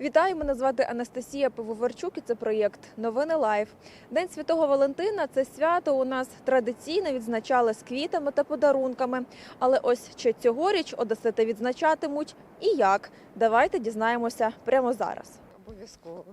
Вітаю, мене звати Анастасія Пивоварчук і це проєкт Новини Лайф. День Святого Валентина це свято у нас традиційно відзначали з квітами та подарунками. Але ось чи цьогоріч одесити відзначатимуть і як? Давайте дізнаємося прямо зараз. Обов'язково.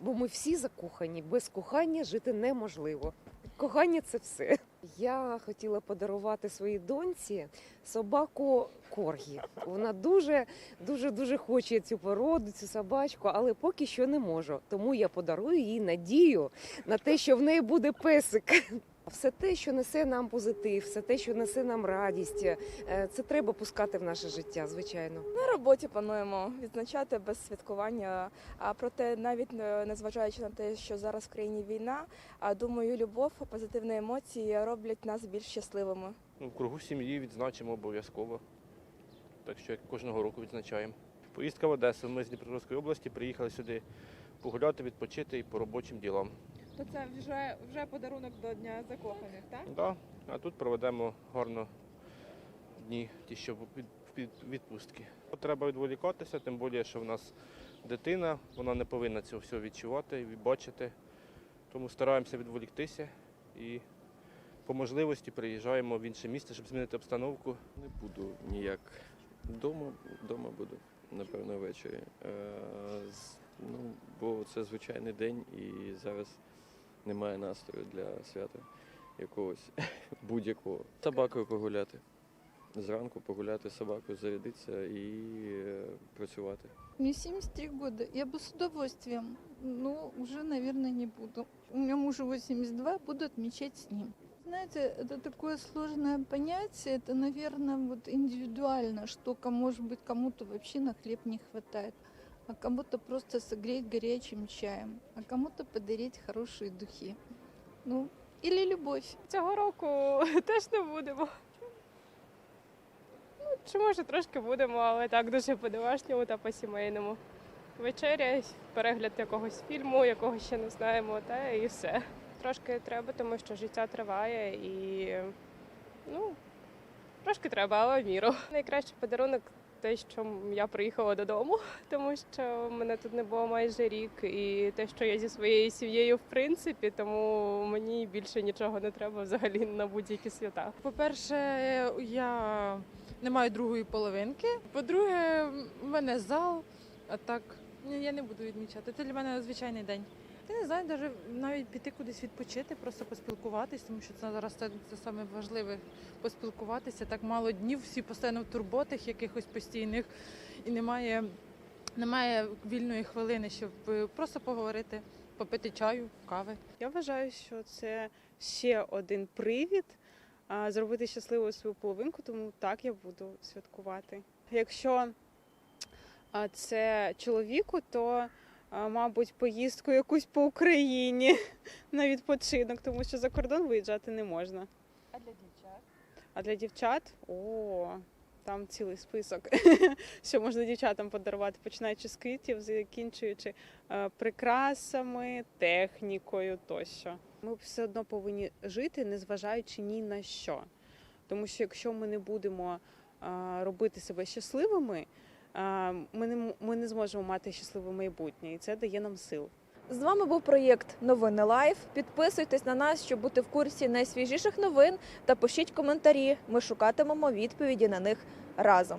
Бо ми всі закохані. Без кохання жити неможливо. Кохання це все. Я хотіла подарувати своїй доньці собаку Коргі. Вона дуже, дуже, дуже хоче цю породу, цю собачку, але поки що не можу. Тому я подарую їй надію на те, що в неї буде песик. Все те, що несе нам позитив, все те, що несе нам радість, е, це треба пускати в наше життя, звичайно. На роботі плануємо відзначати без святкування. А проте, навіть незважаючи на те, що зараз в країні війна, а думаю, любов, позитивні емоції роблять нас більш щасливими. Ну, в кругу сім'ї відзначимо обов'язково. Так що як кожного року відзначаємо. Поїздка в Одесу. Ми з Дніпропетровської області приїхали сюди погуляти, відпочити і по робочим ділам. То це вже, вже подарунок до Дня закоханих, так? Да. А тут проведемо гарно дні, ті, що від, від, відпустки. Треба відволікатися, тим більше, що в нас дитина, вона не повинна цього всього відчувати і бачити. Тому стараємося відволіктися і по можливості приїжджаємо в інше місце, щоб змінити обстановку. Не буду ніяк вдома, вдома буду, напевно, ввечері. Е, ну, бо це звичайний день і зараз немає настрою для свята якогось будь-якого. З Собакою погуляти. Зранку погуляти з собакою, зарядитися і е, працювати. Мне 73 года. Я бы с удовольствием, но уже, наверное, не буду. У меня мужу 82, буду отмечать с ним. Знаете, это такое сложное понятие, это, наверное, вот индивидуально, что, ко- может быть, кому-то вообще на хлеб не хватает, а кому-то просто согреть горячим чаем, а кому-то подарить хорошие духи. Ну, или любовь. Цього року теж не будемо. Ну, чи може трошки будемо, але так дуже по-домашньому та по-сімейному. Вечеря, перегляд якогось фільму, якого ще не знаємо, та і все. Трошки треба, тому що життя триває і ну, трошки треба, але в міру. Найкращий подарунок те, що я приїхала додому, тому що мене тут не було майже рік, і те, що я зі своєю сім'єю, в принципі, тому мені більше нічого не треба взагалі на будь-які свята. По-перше, я не маю другої половинки. По-друге, в мене зал, а так я не буду відмічати. Це для мене звичайний день. Я не знаю, навіть навіть піти кудись відпочити, просто поспілкуватись, тому що це зараз це, це саме важливе поспілкуватися. Так мало днів, всі постійно в турботах якихось постійних, і немає, немає вільної хвилини, щоб е, просто поговорити, попити чаю, кави. Я вважаю, що це ще один привід зробити щасливою свою половинку, тому так я буду святкувати. Якщо це чоловіку, то мабуть поїздку якусь по Україні на відпочинок, тому що за кордон виїжджати не можна. А для дівчат? А для дівчат о, там цілий список, що можна дівчатам подарувати, починаючи з квітів, закінчуючи е, прикрасами, технікою тощо. Ми все одно повинні жити, незважаючи ні на що. Тому що якщо ми не будемо робити себе щасливими, ми не, ми не зможемо мати щасливе майбутнє, і це дає нам сил. З вами був проєкт Новини Лайф. Підписуйтесь на нас, щоб бути в курсі найсвіжіших новин та пишіть коментарі. Ми шукатимемо відповіді на них разом.